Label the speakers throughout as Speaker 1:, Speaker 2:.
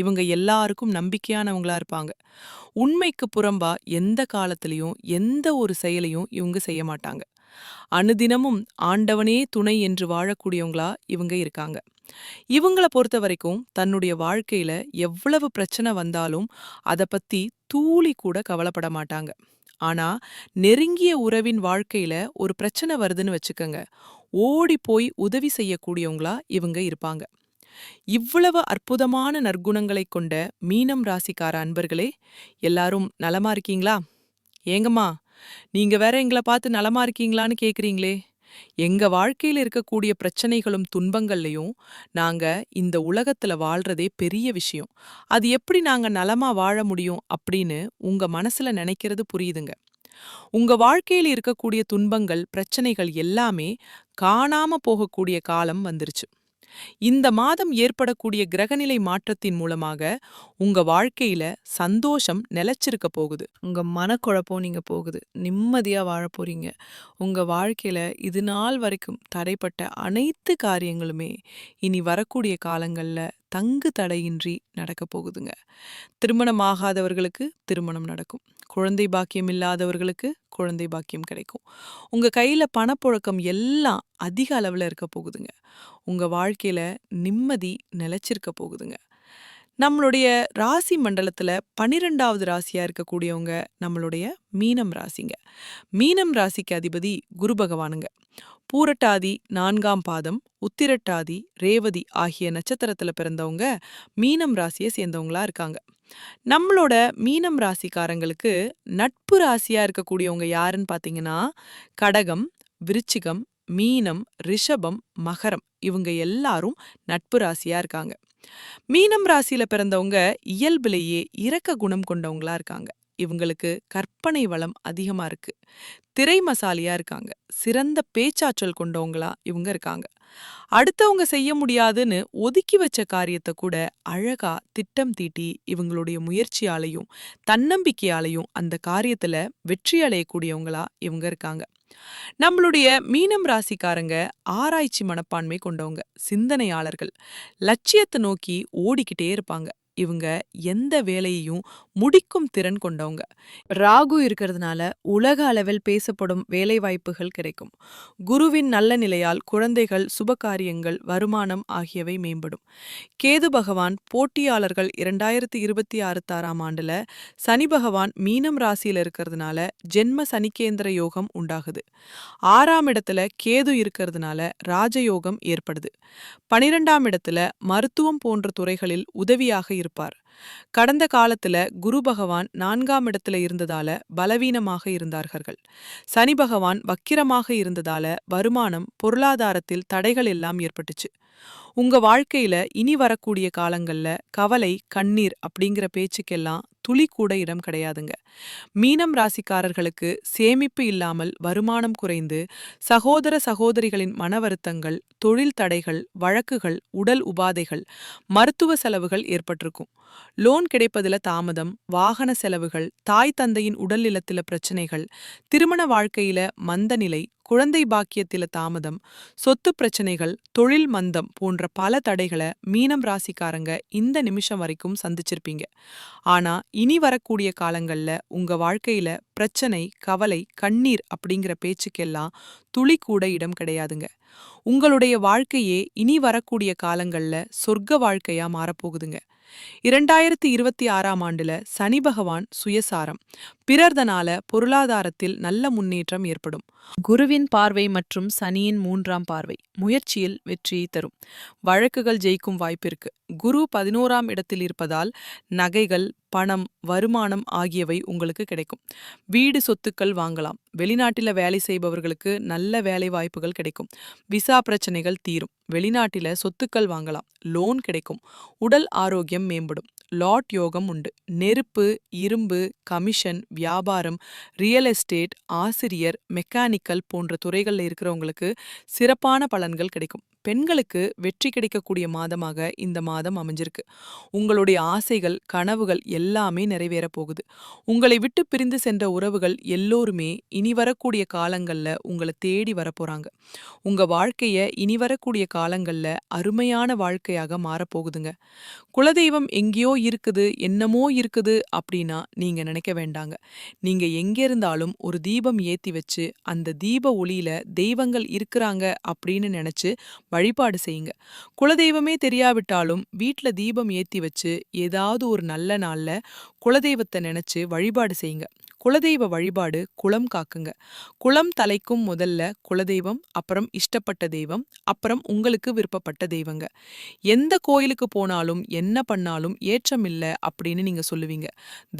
Speaker 1: இவங்க எல்லாருக்கும் நம்பிக்கையானவங்களா இருப்பாங்க உண்மைக்கு புறம்பா எந்த காலத்திலையும் எந்த ஒரு செயலையும் இவங்க செய்ய மாட்டாங்க அனுதினமும் ஆண்டவனே துணை என்று வாழக்கூடியவங்களா இவங்க இருக்காங்க இவங்கள பொறுத்த வரைக்கும் தன்னுடைய வாழ்க்கையில எவ்வளவு பிரச்சனை வந்தாலும் அதை பத்தி தூளி கூட கவலைப்பட மாட்டாங்க ஆனா நெருங்கிய உறவின் வாழ்க்கையில ஒரு பிரச்சனை வருதுன்னு வச்சுக்கோங்க ஓடி போய் உதவி செய்யக்கூடியவங்களா இவங்க இருப்பாங்க இவ்வளவு அற்புதமான நற்குணங்களை கொண்ட மீனம் ராசிக்கார அன்பர்களே எல்லாரும் நலமா இருக்கீங்களா ஏங்கம்மா நீங்க வேற எங்களை பார்த்து நலமா இருக்கீங்களான்னு கேக்குறீங்களே எங்க வாழ்க்கையில இருக்கக்கூடிய பிரச்சனைகளும் துன்பங்கள்லையும் நாங்க இந்த உலகத்துல வாழ்றதே பெரிய விஷயம் அது எப்படி நாங்க நலமா வாழ முடியும் அப்படின்னு உங்க மனசுல நினைக்கிறது புரியுதுங்க உங்க வாழ்க்கையில் இருக்கக்கூடிய துன்பங்கள் பிரச்சனைகள் எல்லாமே காணாம போகக்கூடிய காலம் வந்துருச்சு இந்த மாதம் ஏற்படக்கூடிய கிரகநிலை மாற்றத்தின் மூலமாக உங்க வாழ்க்கையில சந்தோஷம் நிலைச்சிருக்க போகுது உங்க மனக்குழப்பம் நீங்க போகுது நிம்மதியா வாழ போறீங்க உங்க வாழ்க்கையில இது நாள் வரைக்கும் தடைப்பட்ட அனைத்து காரியங்களுமே இனி வரக்கூடிய காலங்கள்ல தங்கு தடையின்றி நடக்கப் போகுதுங்க திருமணம் ஆகாதவர்களுக்கு திருமணம் நடக்கும் குழந்தை பாக்கியம் இல்லாதவர்களுக்கு குழந்தை பாக்கியம் கிடைக்கும் உங்கள் கையில் பணப்புழக்கம் எல்லாம் அதிக அளவில் இருக்க போகுதுங்க உங்கள் வாழ்க்கையில் நிம்மதி நிலச்சிருக்க போகுதுங்க நம்மளுடைய ராசி மண்டலத்தில் பன்னிரெண்டாவது ராசியாக இருக்கக்கூடியவங்க நம்மளுடைய மீனம் ராசிங்க மீனம் ராசிக்கு அதிபதி குரு பகவானுங்க பூரட்டாதி நான்காம் பாதம் உத்திரட்டாதி ரேவதி ஆகிய நட்சத்திரத்துல பிறந்தவங்க மீனம் ராசியை சேர்ந்தவங்களா இருக்காங்க நம்மளோட மீனம் ராசிக்காரங்களுக்கு நட்பு ராசியா இருக்கக்கூடியவங்க யாருன்னு பார்த்தீங்கன்னா கடகம் விருச்சிகம் மீனம் ரிஷபம் மகரம் இவங்க எல்லாரும் நட்பு ராசியா இருக்காங்க மீனம் ராசியில் பிறந்தவங்க இயல்பிலேயே இறக்க குணம் கொண்டவங்களா இருக்காங்க இவங்களுக்கு கற்பனை வளம் அதிகமாக இருக்குது திரை மசாலியாக இருக்காங்க சிறந்த பேச்சாற்றல் கொண்டவங்களா இவங்க இருக்காங்க அடுத்தவங்க செய்ய முடியாதுன்னு ஒதுக்கி வச்ச காரியத்தை கூட அழகா திட்டம் தீட்டி இவங்களுடைய முயற்சியாலையும் தன்னம்பிக்கையாலையும் அந்த காரியத்துல வெற்றி அடையக்கூடியவங்களா இவங்க இருக்காங்க நம்மளுடைய மீனம் ராசிக்காரங்க ஆராய்ச்சி மனப்பான்மை கொண்டவங்க சிந்தனையாளர்கள் லட்சியத்தை நோக்கி ஓடிக்கிட்டே இருப்பாங்க இவங்க எந்த வேலையையும் முடிக்கும் திறன் கொண்டவங்க ராகு இருக்கிறதுனால உலக அளவில் பேசப்படும் வேலை வாய்ப்புகள் கிடைக்கும் குருவின் நல்ல நிலையால் குழந்தைகள் சுபகாரியங்கள் வருமானம் ஆகியவை மேம்படும் கேது பகவான் போட்டியாளர்கள் இரண்டாயிரத்தி இருபத்தி ஆறு ஆறாம் ஆண்டுல சனி பகவான் மீனம் ராசியில் இருக்கிறதுனால ஜென்ம சனிக்கேந்திர யோகம் உண்டாகுது ஆறாம் இடத்துல கேது இருக்கிறதுனால ராஜயோகம் ஏற்படுது பனிரெண்டாம் இடத்துல மருத்துவம் போன்ற துறைகளில் உதவியாக இருப்பார் கடந்த காலத்துல குரு பகவான் நான்காம் இடத்துல இருந்ததால பலவீனமாக இருந்தார்கள் சனி பகவான் வக்கிரமாக இருந்ததால வருமானம் பொருளாதாரத்தில் தடைகள் எல்லாம் ஏற்பட்டுச்சு உங்க வாழ்க்கையில இனி வரக்கூடிய காலங்கள்ல கவலை கண்ணீர் அப்படிங்கிற பேச்சுக்கெல்லாம் துளி கூட இடம் கிடையாதுங்க மீனம் ராசிக்காரர்களுக்கு சேமிப்பு இல்லாமல் வருமானம் குறைந்து சகோதர சகோதரிகளின் மன வருத்தங்கள் தொழில் தடைகள் வழக்குகள் உடல் உபாதைகள் மருத்துவ செலவுகள் ஏற்பட்டிருக்கும் லோன் கிடைப்பதில் தாமதம் வாகன செலவுகள் தாய் தந்தையின் உடல் நிலத்தில பிரச்சனைகள் திருமண வாழ்க்கையில மந்தநிலை குழந்தை பாக்கியத்தில தாமதம் சொத்து பிரச்சனைகள் தொழில் மந்தம் போன்ற பல தடைகளை மீனம் ராசிக்காரங்க இந்த நிமிஷம் வரைக்கும் சந்திச்சிருப்பீங்க ஆனா இனி வரக்கூடிய காலங்கள்ல உங்க வாழ்க்கையில பிரச்சனை கவலை கண்ணீர் அப்படிங்கிற பேச்சுக்கெல்லாம் துளி கூட இடம் கிடையாதுங்க உங்களுடைய வாழ்க்கையே இனி வரக்கூடிய காலங்கள்ல சொர்க்க வாழ்க்கையா மாறப்போகுதுங்க இரண்டாயிரத்தி இருபத்தி ஆறாம் ஆண்டுல சனி பகவான் சுயசாரம் பிறர்தனால பொருளாதாரத்தில் நல்ல முன்னேற்றம் ஏற்படும் குருவின் பார்வை மற்றும் சனியின் மூன்றாம் பார்வை முயற்சியில் வெற்றியை தரும் வழக்குகள் ஜெயிக்கும் வாய்ப்பிருக்கு குரு பதினோராம் இடத்தில் இருப்பதால் நகைகள் பணம் வருமானம் ஆகியவை உங்களுக்கு கிடைக்கும் வீடு சொத்துக்கள் வாங்கலாம் வெளிநாட்டில் வேலை செய்பவர்களுக்கு நல்ல வேலை வாய்ப்புகள் கிடைக்கும் விசா பிரச்சனைகள் தீரும் வெளிநாட்டில் சொத்துக்கள் வாங்கலாம் லோன் கிடைக்கும் உடல் ஆரோக்கியம் மேம்படும் லாட் யோகம் உண்டு நெருப்பு இரும்பு கமிஷன் வியாபாரம் ரியல் எஸ்டேட் ஆசிரியர் மெக்கானிக்கல் போன்ற துறைகளில் இருக்கிறவங்களுக்கு சிறப்பான பலன்கள் கிடைக்கும் பெண்களுக்கு வெற்றி கிடைக்கக்கூடிய மாதமாக இந்த மாதம் அமைஞ்சிருக்கு உங்களுடைய ஆசைகள் கனவுகள் எல்லாமே நிறைவேற போகுது உங்களை விட்டு பிரிந்து சென்ற உறவுகள் எல்லோருமே இனி வரக்கூடிய காலங்களில் உங்களை தேடி வரப்போகிறாங்க உங்கள் வாழ்க்கையை இனி வரக்கூடிய காலங்களில் அருமையான வாழ்க்கையாக மாறப்போகுதுங்க குலதெய்வம் எங்கேயோ இருக்குது என்னமோ இருக்குது அப்படின்னா நீங்கள் நினைக்க வேண்டாங்க நீங்கள் எங்கே இருந்தாலும் ஒரு தீபம் ஏற்றி வச்சு அந்த தீப ஒளியில் தெய்வங்கள் இருக்கிறாங்க அப்படின்னு நினச்சி வழிபாடு செய்யுங்க குலதெய்வமே தெரியாவிட்டாலும் வீட்டில் தீபம் ஏற்றி வச்சு ஏதாவது ஒரு நல்ல நாளில் குலதெய்வத்தை நினச்சி வழிபாடு செய்யுங்க குலதெய்வ வழிபாடு குளம் காக்குங்க குளம் தலைக்கும் முதல்ல குலதெய்வம் அப்புறம் இஷ்டப்பட்ட தெய்வம் அப்புறம் உங்களுக்கு விருப்பப்பட்ட தெய்வங்க எந்த கோயிலுக்கு போனாலும் என்ன பண்ணாலும் ஏற்றம் இல்லை அப்படின்னு நீங்க சொல்லுவீங்க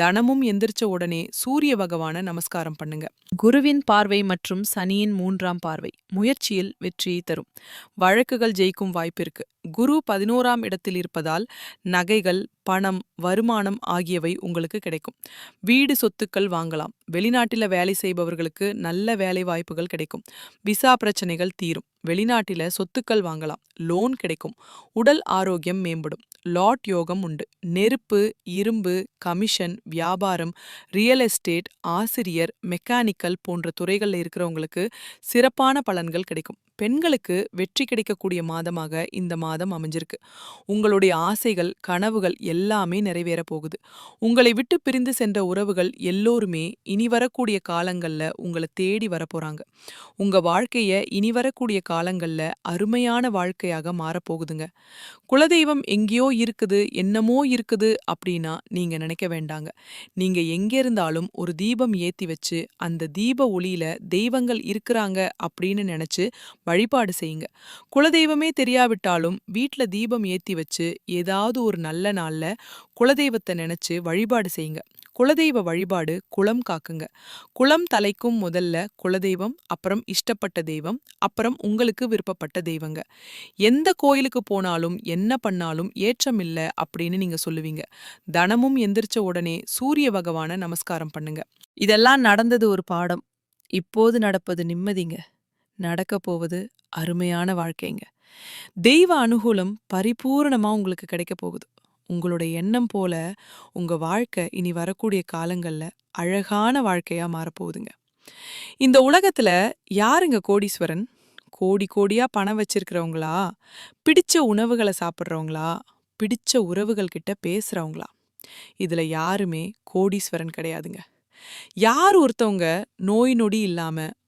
Speaker 1: தனமும் எந்திரிச்ச உடனே சூரிய பகவான நமஸ்காரம் பண்ணுங்க குருவின் பார்வை மற்றும் சனியின் மூன்றாம் பார்வை முயற்சியில் வெற்றியை தரும் வழக்குகள் ஜெயிக்கும் வாய்ப்பு இருக்கு குரு பதினோராம் இடத்தில் இருப்பதால் நகைகள் பணம் வருமானம் ஆகியவை உங்களுக்கு கிடைக்கும் வீடு சொத்துக்கள் வாங்கலாம் வெளிநாட்டில் வேலை செய்பவர்களுக்கு நல்ல வேலை வாய்ப்புகள் கிடைக்கும் விசா பிரச்சனைகள் தீரும் வெளிநாட்டில் சொத்துக்கள் வாங்கலாம் லோன் கிடைக்கும் உடல் ஆரோக்கியம் மேம்படும் லாட் யோகம் உண்டு நெருப்பு இரும்பு கமிஷன் வியாபாரம் ரியல் எஸ்டேட் ஆசிரியர் மெக்கானிக்கல் போன்ற துறைகளில் இருக்கிறவங்களுக்கு சிறப்பான பலன்கள் கிடைக்கும் பெண்களுக்கு வெற்றி கிடைக்கக்கூடிய மாதமாக இந்த மாதம் அமைஞ்சிருக்கு உங்களுடைய ஆசைகள் கனவுகள் எல்லாமே நிறைவேற போகுது உங்களை விட்டு பிரிந்து சென்ற உறவுகள் எல்லோருமே இனி வரக்கூடிய காலங்களில் உங்களை தேடி வரப்போகிறாங்க உங்கள் வாழ்க்கையை இனி வரக்கூடிய காலங்களில் அருமையான வாழ்க்கையாக மாறப்போகுதுங்க குலதெய்வம் எங்கேயோ இருக்குது என்னமோ இருக்குது அப்படின்னா நீங்கள் நினைக்க வேண்டாங்க நீங்கள் எங்கே இருந்தாலும் ஒரு தீபம் ஏற்றி வச்சு அந்த தீப ஒளியில் தெய்வங்கள் இருக்கிறாங்க அப்படின்னு நினச்சி வழிபாடு செய்யுங்க குலதெய்வமே தெரியாவிட்டாலும் வீட்டில் தீபம் ஏற்றி வச்சு ஏதாவது ஒரு நல்ல நாளில் குலதெய்வத்தை நினச்சி வழிபாடு செய்யுங்க குலதெய்வ வழிபாடு குளம் காக்குங்க குளம் தலைக்கும் முதல்ல குலதெய்வம் அப்புறம் இஷ்டப்பட்ட தெய்வம் அப்புறம் உங்களுக்கு விருப்பப்பட்ட தெய்வங்க எந்த கோயிலுக்கு போனாலும் என்ன பண்ணாலும் ஏற்றம் இல்லை அப்படின்னு நீங்க சொல்லுவீங்க தனமும் எந்திரிச்ச உடனே சூரிய பகவான நமஸ்காரம் பண்ணுங்க இதெல்லாம் நடந்தது ஒரு பாடம் இப்போது நடப்பது நிம்மதிங்க நடக்க போவது அருமையான வாழ்க்கைங்க தெய்வ அனுகூலம் பரிபூர்ணமாக உங்களுக்கு கிடைக்க போகுது உங்களோட எண்ணம் போல உங்கள் வாழ்க்கை இனி வரக்கூடிய காலங்களில் அழகான வாழ்க்கையாக மாறப்போகுதுங்க இந்த உலகத்தில் யாருங்க கோடீஸ்வரன் கோடி கோடியாக பணம் வச்சிருக்கிறவங்களா பிடிச்ச உணவுகளை சாப்பிட்றவங்களா பிடிச்ச உறவுகள் கிட்ட பேசுகிறவங்களா இதில் யாருமே கோடீஸ்வரன் கிடையாதுங்க யார் ஒருத்தவங்க நோய் நொடி இல்லாமல்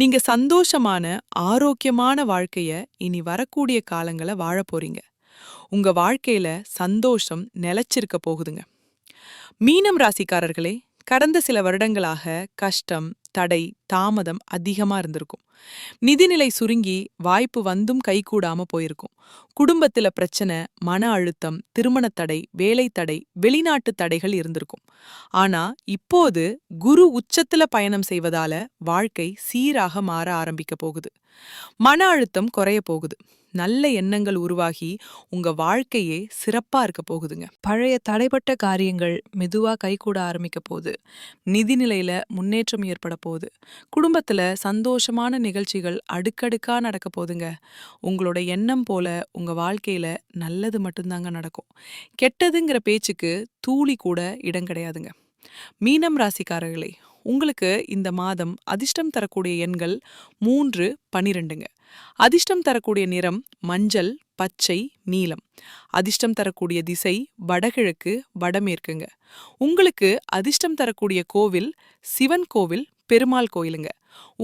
Speaker 1: நீங்க சந்தோஷமான ஆரோக்கியமான வாழ்க்கைய இனி வரக்கூடிய காலங்களை வாழ போறீங்க உங்க வாழ்க்கையில சந்தோஷம் நிலச்சிருக்க போகுதுங்க மீனம் ராசிக்காரர்களே கடந்த சில வருடங்களாக கஷ்டம் தடை தாமதம் அதிகமா இருந்திருக்கும் நிதிநிலை சுருங்கி வாய்ப்பு வந்தும் கூடாம போயிருக்கும் குடும்பத்துல பிரச்சனை மன அழுத்தம் திருமணத் தடை வேலை தடை வெளிநாட்டு தடைகள் இருந்திருக்கும் ஆனா இப்போது குரு உச்சத்துல பயணம் செய்வதால வாழ்க்கை சீராக மாற ஆரம்பிக்க போகுது மன அழுத்தம் குறைய போகுது நல்ல எண்ணங்கள் உருவாகி உங்க வாழ்க்கையே சிறப்பா இருக்க போகுதுங்க பழைய தடைப்பட்ட காரியங்கள் மெதுவா கைகூட ஆரம்பிக்க போகுது நிதிநிலையில முன்னேற்றம் ஏற்பட போகுது குடும்பத்துல சந்தோஷமான நிகழ்ச்சிகள் அடுக்கடுக்கா நடக்க போகுதுங்க உங்களோட எண்ணம் போல உங்க வாழ்க்கையில நல்லது மட்டும்தாங்க நடக்கும் கெட்டதுங்கிற பேச்சுக்கு தூளி கூட இடம் கிடையாதுங்க மீனம் ராசிக்காரர்களே உங்களுக்கு இந்த மாதம் அதிர்ஷ்டம் தரக்கூடிய எண்கள் மூன்று பனிரெண்டுங்க அதிர்ஷ்டம் தரக்கூடிய நிறம் மஞ்சள் பச்சை நீலம் அதிர்ஷ்டம் தரக்கூடிய திசை வடகிழக்கு வடமேற்குங்க உங்களுக்கு அதிர்ஷ்டம் தரக்கூடிய கோவில் சிவன் கோவில் பெருமாள் கோயிலுங்க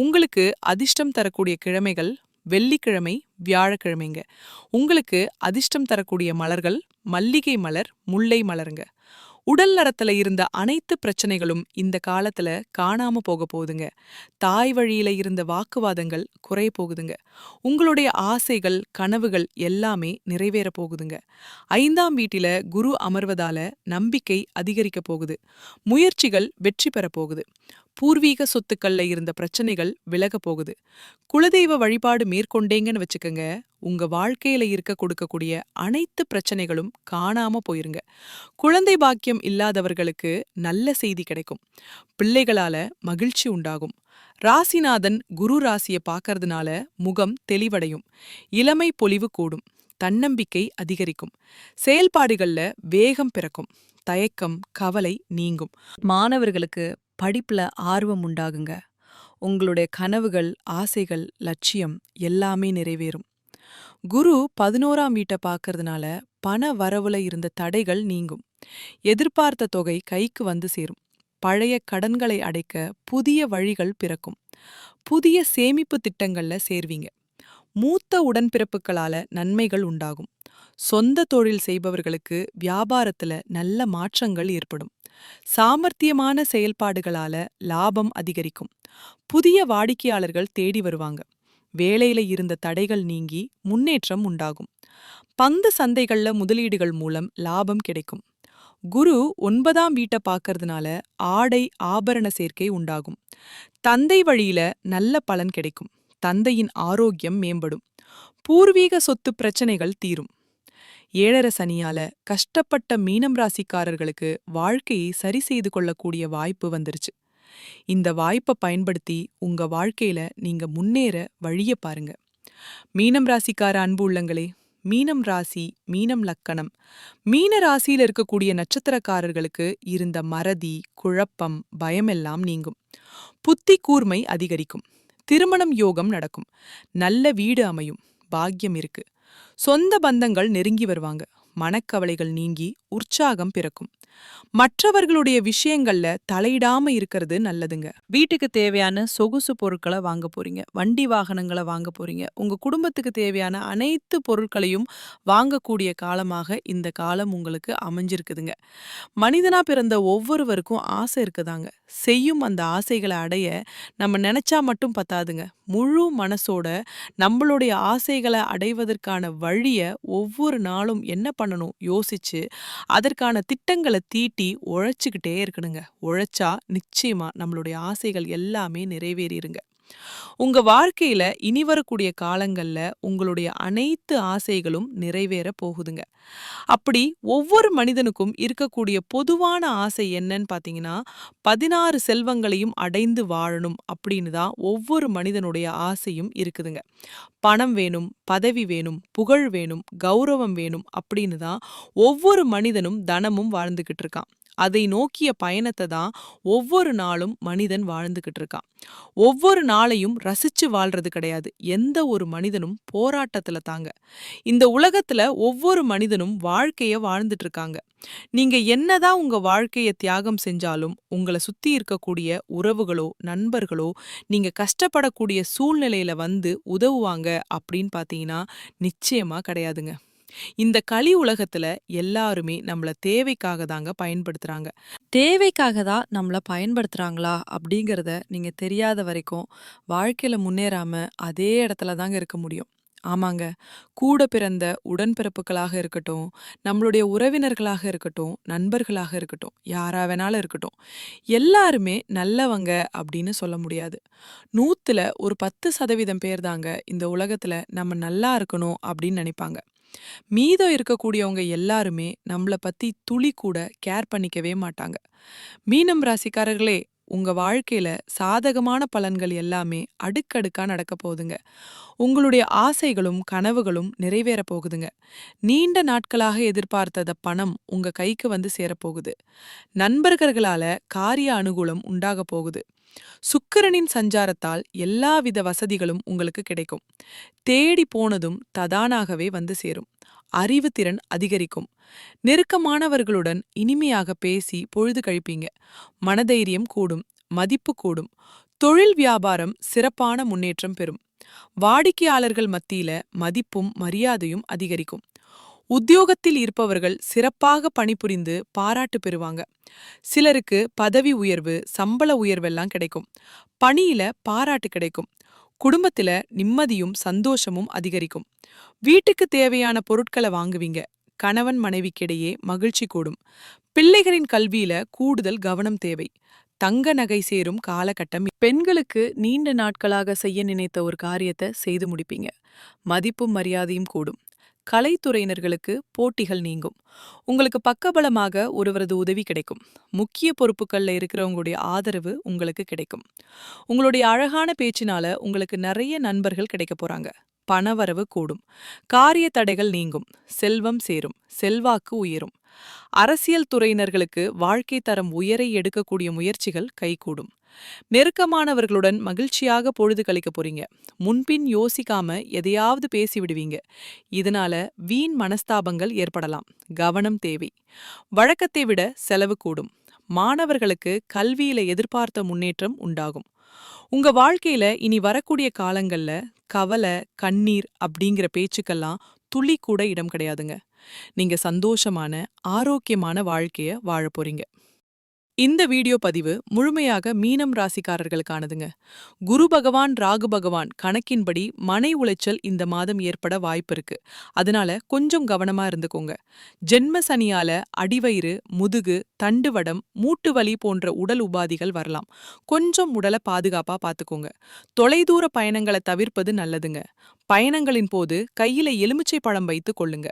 Speaker 1: உங்களுக்கு அதிர்ஷ்டம் தரக்கூடிய கிழமைகள் வெள்ளிக்கிழமை வியாழக்கிழமைங்க உங்களுக்கு அதிர்ஷ்டம் தரக்கூடிய மலர்கள் மல்லிகை மலர் முல்லை மலருங்க உடல் நலத்துல இருந்த அனைத்து பிரச்சனைகளும் இந்த காலத்துல காணாம போக போகுதுங்க தாய் வழியில இருந்த வாக்குவாதங்கள் குறைய போகுதுங்க உங்களுடைய ஆசைகள் கனவுகள் எல்லாமே நிறைவேற போகுதுங்க ஐந்தாம் வீட்டில குரு அமர்வதால நம்பிக்கை அதிகரிக்க போகுது முயற்சிகள் வெற்றி பெற போகுது பூர்வீக சொத்துக்கள்ல இருந்த பிரச்சனைகள் விலக போகுது குலதெய்வ வழிபாடு மேற்கொண்டேங்கன்னு வச்சுக்கோங்க உங்க வாழ்க்கையில இருக்க கொடுக்கக்கூடிய அனைத்து பிரச்சனைகளும் காணாம போயிருங்க குழந்தை பாக்கியம் இல்லாதவர்களுக்கு நல்ல செய்தி கிடைக்கும் பிள்ளைகளால மகிழ்ச்சி உண்டாகும் ராசிநாதன் குரு ராசியை பார்க்கறதுனால முகம் தெளிவடையும் இளமை பொலிவு கூடும் தன்னம்பிக்கை அதிகரிக்கும் செயல்பாடுகள்ல வேகம் பிறக்கும் தயக்கம் கவலை நீங்கும் மாணவர்களுக்கு படிப்புல ஆர்வம் உண்டாகுங்க உங்களுடைய கனவுகள் ஆசைகள் லட்சியம் எல்லாமே நிறைவேறும் குரு பதினோராம் வீட்டை பார்க்கறதுனால பண வரவுல இருந்த தடைகள் நீங்கும் எதிர்பார்த்த தொகை கைக்கு வந்து சேரும் பழைய கடன்களை அடைக்க புதிய வழிகள் பிறக்கும் புதிய சேமிப்பு திட்டங்கள்ல சேர்வீங்க மூத்த உடன்பிறப்புகளால நன்மைகள் உண்டாகும் சொந்த தொழில் செய்பவர்களுக்கு வியாபாரத்துல நல்ல மாற்றங்கள் ஏற்படும் சாமர்த்தியமான செயல்பாடுகளால லாபம் அதிகரிக்கும் புதிய வாடிக்கையாளர்கள் தேடி வருவாங்க வேலையில இருந்த தடைகள் நீங்கி முன்னேற்றம் உண்டாகும் பங்கு சந்தைகள்ல முதலீடுகள் மூலம் லாபம் கிடைக்கும் குரு ஒன்பதாம் வீட்டை பார்க்கறதுனால ஆடை ஆபரண சேர்க்கை உண்டாகும் தந்தை வழியில நல்ல பலன் கிடைக்கும் தந்தையின் ஆரோக்கியம் மேம்படும் பூர்வீக சொத்து பிரச்சனைகள் தீரும் ஏழர சனியால கஷ்டப்பட்ட மீனம் ராசிக்காரர்களுக்கு வாழ்க்கையை சரி செய்து கொள்ளக்கூடிய வாய்ப்பு வந்துருச்சு இந்த வாய்ப்பை பயன்படுத்தி உங்க வாழ்க்கையில நீங்க முன்னேற வழிய பாருங்க மீனம் ராசிக்கார அன்பு உள்ளங்களே மீனம் ராசி மீனம் லக்கணம் மீன ராசியில் இருக்கக்கூடிய நட்சத்திரக்காரர்களுக்கு இருந்த மறதி குழப்பம் பயமெல்லாம் நீங்கும் புத்தி கூர்மை அதிகரிக்கும் திருமணம் யோகம் நடக்கும் நல்ல வீடு அமையும் பாக்கியம் இருக்கு சொந்த பந்தங்கள் நெருங்கி வருவாங்க மனக்கவலைகள் நீங்கி உற்சாகம் பிறக்கும் மற்றவர்களுடைய விஷயங்கள்ல தலையிடாம இருக்கிறது நல்லதுங்க வீட்டுக்கு தேவையான சொகுசு பொருட்களை வாங்க போறீங்க வண்டி வாகனங்களை வாங்க போறீங்க உங்க குடும்பத்துக்கு தேவையான அனைத்து பொருட்களையும் வாங்கக்கூடிய காலமாக இந்த காலம் உங்களுக்கு அமைஞ்சிருக்குதுங்க மனிதனா பிறந்த ஒவ்வொருவருக்கும் ஆசை இருக்குதாங்க செய்யும் அந்த ஆசைகளை அடைய நம்ம நினைச்சா மட்டும் பத்தாதுங்க முழு மனசோட நம்மளுடைய ஆசைகளை அடைவதற்கான வழிய ஒவ்வொரு நாளும் என்ன பண்ண பண்ணணும் யோசிச்சு அதற்கான திட்டங்களை தீட்டி உழைச்சிக்கிட்டே இருக்கணுங்க உழைச்சா நிச்சயமா நம்மளுடைய ஆசைகள் எல்லாமே நிறைவேறிடுங்க உங்க வாழ்க்கையில இனி வரக்கூடிய காலங்கள்ல உங்களுடைய அனைத்து ஆசைகளும் நிறைவேற போகுதுங்க அப்படி ஒவ்வொரு மனிதனுக்கும் இருக்கக்கூடிய பொதுவான ஆசை என்னன்னு பாத்தீங்கன்னா பதினாறு செல்வங்களையும் அடைந்து வாழணும் அப்படின்னு தான் ஒவ்வொரு மனிதனுடைய ஆசையும் இருக்குதுங்க பணம் வேணும் பதவி வேணும் புகழ் வேணும் கௌரவம் வேணும் அப்படின்னு தான் ஒவ்வொரு மனிதனும் தனமும் வாழ்ந்துகிட்டு இருக்கான் அதை நோக்கிய பயணத்தை தான் ஒவ்வொரு நாளும் மனிதன் வாழ்ந்துகிட்டு இருக்கான் ஒவ்வொரு நாளையும் ரசிச்சு வாழ்றது கிடையாது எந்த ஒரு மனிதனும் போராட்டத்துல தாங்க இந்த உலகத்துல ஒவ்வொரு மனிதனும் வாழ்க்கைய வாழ்ந்துட்டு இருக்காங்க நீங்க என்னதான் உங்க வாழ்க்கைய தியாகம் செஞ்சாலும் உங்களை சுத்தி இருக்கக்கூடிய உறவுகளோ நண்பர்களோ நீங்க கஷ்டப்படக்கூடிய சூழ்நிலையில வந்து உதவுவாங்க அப்படின்னு பாத்தீங்கன்னா நிச்சயமா கிடையாதுங்க இந்த களி உலகத்துல எல்லாருமே நம்மள தேவைக்காக தாங்க பயன்படுத்துறாங்க தேவைக்காக தான் நம்மள பயன்படுத்துறாங்களா அப்படிங்கிறத நீங்க தெரியாத வரைக்கும் வாழ்க்கையில முன்னேறாம அதே இடத்துல தாங்க இருக்க முடியும் ஆமாங்க கூட பிறந்த உடன்பிறப்புகளாக இருக்கட்டும் நம்மளுடைய உறவினர்களாக இருக்கட்டும் நண்பர்களாக இருக்கட்டும் யாரா வேணாலும் இருக்கட்டும் எல்லாருமே நல்லவங்க அப்படின்னு சொல்ல முடியாது நூற்றுல ஒரு பத்து சதவீதம் பேர் தாங்க இந்த உலகத்தில் நம்ம நல்லா இருக்கணும் அப்படின்னு நினைப்பாங்க மீதம் இருக்கக்கூடியவங்க எல்லாருமே நம்மளை பற்றி துளி கூட கேர் பண்ணிக்கவே மாட்டாங்க மீனம் ராசிக்காரர்களே உங்க வாழ்க்கையில சாதகமான பலன்கள் எல்லாமே அடுக்கடுக்கா நடக்க போகுதுங்க உங்களுடைய ஆசைகளும் கனவுகளும் நிறைவேற போகுதுங்க நீண்ட நாட்களாக எதிர்பார்த்தத பணம் உங்க கைக்கு வந்து சேரப்போகுது நண்பர்களால காரிய அனுகூலம் உண்டாக போகுது சுக்கிரனின் சஞ்சாரத்தால் எல்லாவித வசதிகளும் உங்களுக்கு கிடைக்கும் தேடி போனதும் ததானாகவே வந்து சேரும் அறிவு திறன் அதிகரிக்கும் நெருக்கமானவர்களுடன் இனிமையாக பேசி பொழுது கழிப்பீங்க மனதைரியம் கூடும் மதிப்பு கூடும் தொழில் வியாபாரம் சிறப்பான முன்னேற்றம் பெறும் வாடிக்கையாளர்கள் மத்தியில மதிப்பும் மரியாதையும் அதிகரிக்கும் உத்தியோகத்தில் இருப்பவர்கள் சிறப்பாக பணிபுரிந்து பாராட்டு பெறுவாங்க சிலருக்கு பதவி உயர்வு சம்பள உயர்வெல்லாம் கிடைக்கும் பணியில பாராட்டு கிடைக்கும் குடும்பத்துல நிம்மதியும் சந்தோஷமும் அதிகரிக்கும் வீட்டுக்கு தேவையான பொருட்களை வாங்குவீங்க கணவன் மனைவிக்கிடையே மகிழ்ச்சி கூடும் பிள்ளைகளின் கல்வியில கூடுதல் கவனம் தேவை தங்க நகை சேரும் காலகட்டம் பெண்களுக்கு நீண்ட நாட்களாக செய்ய நினைத்த ஒரு காரியத்தை செய்து முடிப்பீங்க மதிப்பும் மரியாதையும் கூடும் கலைத்துறையினர்களுக்கு போட்டிகள் நீங்கும் உங்களுக்கு பக்கபலமாக ஒருவரது உதவி கிடைக்கும் முக்கிய பொறுப்புகளில் இருக்கிறவங்களுடைய ஆதரவு உங்களுக்கு கிடைக்கும் உங்களுடைய அழகான பேச்சினால உங்களுக்கு நிறைய நண்பர்கள் கிடைக்க போறாங்க பணவரவு கூடும் காரிய தடைகள் நீங்கும் செல்வம் சேரும் செல்வாக்கு உயரும் அரசியல் துறையினர்களுக்கு வாழ்க்கை தரம் உயரை எடுக்கக்கூடிய முயற்சிகள் கைகூடும் நெருக்கமானவர்களுடன் மகிழ்ச்சியாக பொழுது கழிக்க போறீங்க முன்பின் யோசிக்காம எதையாவது பேசி விடுவீங்க இதனால வீண் மனஸ்தாபங்கள் ஏற்படலாம் கவனம் தேவை வழக்கத்தை விட செலவு கூடும் மாணவர்களுக்கு கல்வியில எதிர்பார்த்த முன்னேற்றம் உண்டாகும் உங்க வாழ்க்கையில இனி வரக்கூடிய காலங்கள்ல கவலை கண்ணீர் அப்படிங்கிற பேச்சுக்கெல்லாம் துளி கூட இடம் கிடையாதுங்க நீங்க சந்தோஷமான ஆரோக்கியமான வாழ்க்கைய வாழ போறீங்க இந்த வீடியோ பதிவு முழுமையாக மீனம் ராசிக்காரர்களுக்கானதுங்க குரு பகவான் ராகு பகவான் கணக்கின்படி மனை உளைச்சல் இந்த மாதம் ஏற்பட வாய்ப்பு இருக்கு அதனால கொஞ்சம் கவனமா இருந்துக்கோங்க ஜென்ம சனியால அடிவயிறு முதுகு தண்டுவடம் மூட்டு வலி போன்ற உடல் உபாதிகள் வரலாம் கொஞ்சம் உடலை பாதுகாப்பா பார்த்துக்கோங்க தொலைதூர பயணங்களை தவிர்ப்பது நல்லதுங்க பயணங்களின் போது கையில எலுமிச்சை பழம் வைத்து கொள்ளுங்க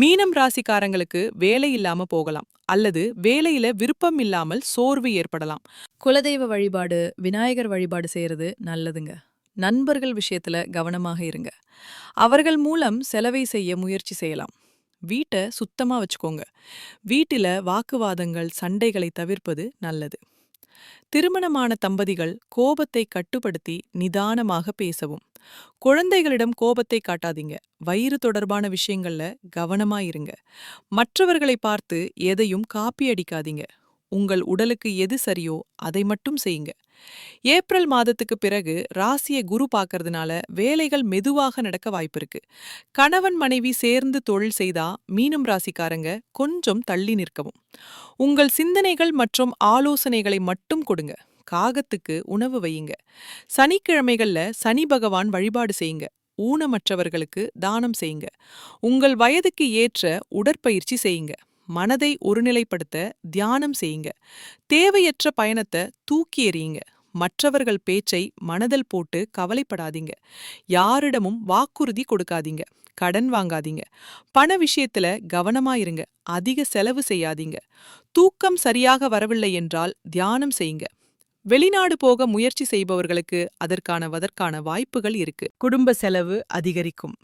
Speaker 1: மீனம் ராசிக்காரங்களுக்கு வேலை இல்லாம போகலாம் அல்லது வேலையில விருப்பம் இல்லாமல் சோர்வு ஏற்படலாம் குலதெய்வ வழிபாடு விநாயகர் வழிபாடு செய்யறது நல்லதுங்க நண்பர்கள் விஷயத்துல கவனமாக இருங்க அவர்கள் மூலம் செலவை செய்ய முயற்சி செய்யலாம் வீட்டை சுத்தமா வச்சுக்கோங்க வீட்டில வாக்குவாதங்கள் சண்டைகளை தவிர்ப்பது நல்லது திருமணமான தம்பதிகள் கோபத்தை கட்டுப்படுத்தி நிதானமாக பேசவும் குழந்தைகளிடம் கோபத்தை காட்டாதீங்க வயிறு தொடர்பான விஷயங்கள்ல கவனமாயிருங்க மற்றவர்களை பார்த்து எதையும் காப்பி அடிக்காதீங்க உங்கள் உடலுக்கு எது சரியோ அதை மட்டும் செய்யுங்க ஏப்ரல் மாதத்துக்கு பிறகு ராசியை குரு பார்க்கறதுனால வேலைகள் மெதுவாக நடக்க வாய்ப்பிருக்கு கணவன் மனைவி சேர்ந்து தொழில் செய்தா மீனம் ராசிக்காரங்க கொஞ்சம் தள்ளி நிற்கவும் உங்கள் சிந்தனைகள் மற்றும் ஆலோசனைகளை மட்டும் கொடுங்க காகத்துக்கு உணவு வையுங்க சனிக்கிழமைகள்ல சனி பகவான் வழிபாடு செய்யுங்க ஊனமற்றவர்களுக்கு தானம் செய்யுங்க உங்கள் வயதுக்கு ஏற்ற உடற்பயிற்சி செய்யுங்க மனதை ஒருநிலைப்படுத்த தியானம் செய்யுங்க தேவையற்ற பயணத்தை தூக்கி எறியுங்க மற்றவர்கள் பேச்சை மனதில் போட்டு கவலைப்படாதீங்க யாரிடமும் வாக்குறுதி கொடுக்காதீங்க கடன் வாங்காதீங்க பண விஷயத்துல கவனமா இருங்க அதிக செலவு செய்யாதீங்க தூக்கம் சரியாக வரவில்லை என்றால் தியானம் செய்யுங்க வெளிநாடு போக முயற்சி செய்பவர்களுக்கு அதற்கான வதற்கான வாய்ப்புகள் இருக்கு குடும்ப செலவு அதிகரிக்கும்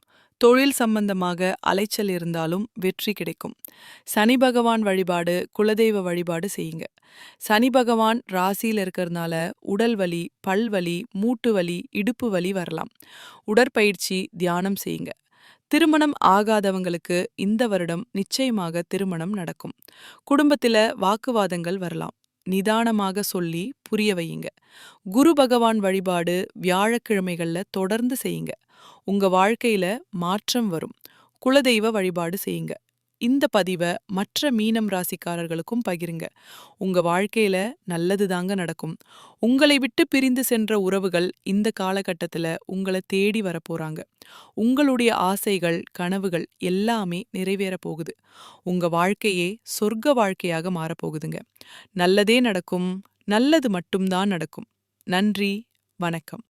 Speaker 1: தொழில் சம்பந்தமாக அலைச்சல் இருந்தாலும் வெற்றி கிடைக்கும் சனி பகவான் வழிபாடு குலதெய்வ வழிபாடு செய்யுங்க சனி பகவான் ராசியில் இருக்கிறதுனால உடல் வலி பல் வலி மூட்டு வலி இடுப்பு வலி வரலாம் உடற்பயிற்சி தியானம் செய்யுங்க திருமணம் ஆகாதவங்களுக்கு இந்த வருடம் நிச்சயமாக திருமணம் நடக்கும் குடும்பத்தில் வாக்குவாதங்கள் வரலாம் நிதானமாக சொல்லி புரிய வையுங்க குரு பகவான் வழிபாடு வியாழக்கிழமைகளில் தொடர்ந்து செய்யுங்க உங்க வாழ்க்கையில மாற்றம் வரும் குலதெய்வ வழிபாடு செய்யுங்க இந்த பதிவை மற்ற மீனம் ராசிக்காரர்களுக்கும் பகிருங்க உங்க வாழ்க்கையில நல்லது தாங்க நடக்கும் உங்களை விட்டு பிரிந்து சென்ற உறவுகள் இந்த காலகட்டத்தில் உங்களை தேடி வரப்போறாங்க உங்களுடைய ஆசைகள் கனவுகள் எல்லாமே நிறைவேற போகுது உங்க வாழ்க்கையே சொர்க்க வாழ்க்கையாக மாறப்போகுதுங்க நல்லதே நடக்கும் நல்லது மட்டும்தான் நடக்கும் நன்றி வணக்கம்